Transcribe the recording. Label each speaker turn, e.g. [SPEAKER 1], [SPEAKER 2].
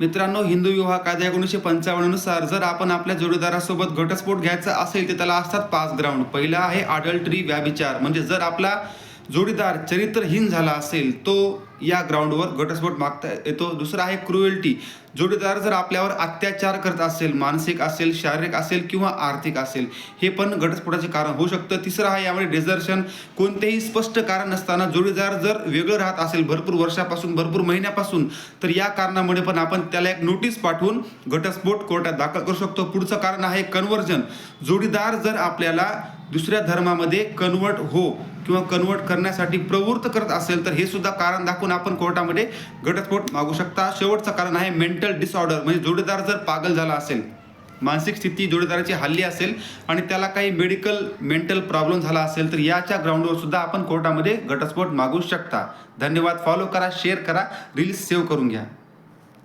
[SPEAKER 1] मित्रांनो हिंदू विवाह कायदा एकोणीसशे पंचावन्ननुसार जर आपण आपल्या जोडीदारासोबत घटस्फोट घ्यायचा असेल तर त्याला असतात पाच ग्राउंड. पहिला आहे अडल्टरी व्याभिचार. म्हणजे जर आपला जोडीदार चरित्रहीन झाला असेल तो या ग्राउंडवर घटस्फोट मागता येतो. दुसरा आहे क्रुएल्टी जोडीदार जर आपल्यावर अत्याचार करत असेल मानसिक असेल शारीरिक असेल किंवा आर्थिक असेल हे पण घटस्फोटाचे कारण होऊ शकतं. तिसरं आहे यामध्ये डेझर्शन कोणतेही स्पष्ट कारण नसताना जोडीदार जर वेगळं राहत असेल भरपूर वर्षापासून भरपूर महिन्यापासून तर या कारणामुळे पण आपण त्याला एक नोटीस पाठवून घटस्फोट कोर्टात दाखल करू शकतो. पुढचं कारण आहे कन्व्हर्जन जोडीदार जर आपल्याला दुसऱ्या धर्मामध्ये कन्वर्ट हो किंवा कन्वर्ट करण्यासाठी प्रवृत्त करत असेल तर हे सुद्धा कारण दाखवून आपण कोर्टामध्ये घटस्फोट मागू शकता. शेवटचं कारण आहे मेंटल डिसऑर्डर म्हणजे जोडीदार जर पागल झाला असेल मानसिक स्थिती जोडीदाराची हल्ली असेल आणि त्याला काही मेडिकल मेंटल प्रॉब्लेम झाला असेल तर याच्या ग्राउंडवर सुद्धा आपण कोर्टामध्ये घटस्फोट मागू शकता. धन्यवाद. फॉलो करा शेअर करा. रील्स सेव्ह करून घ्या.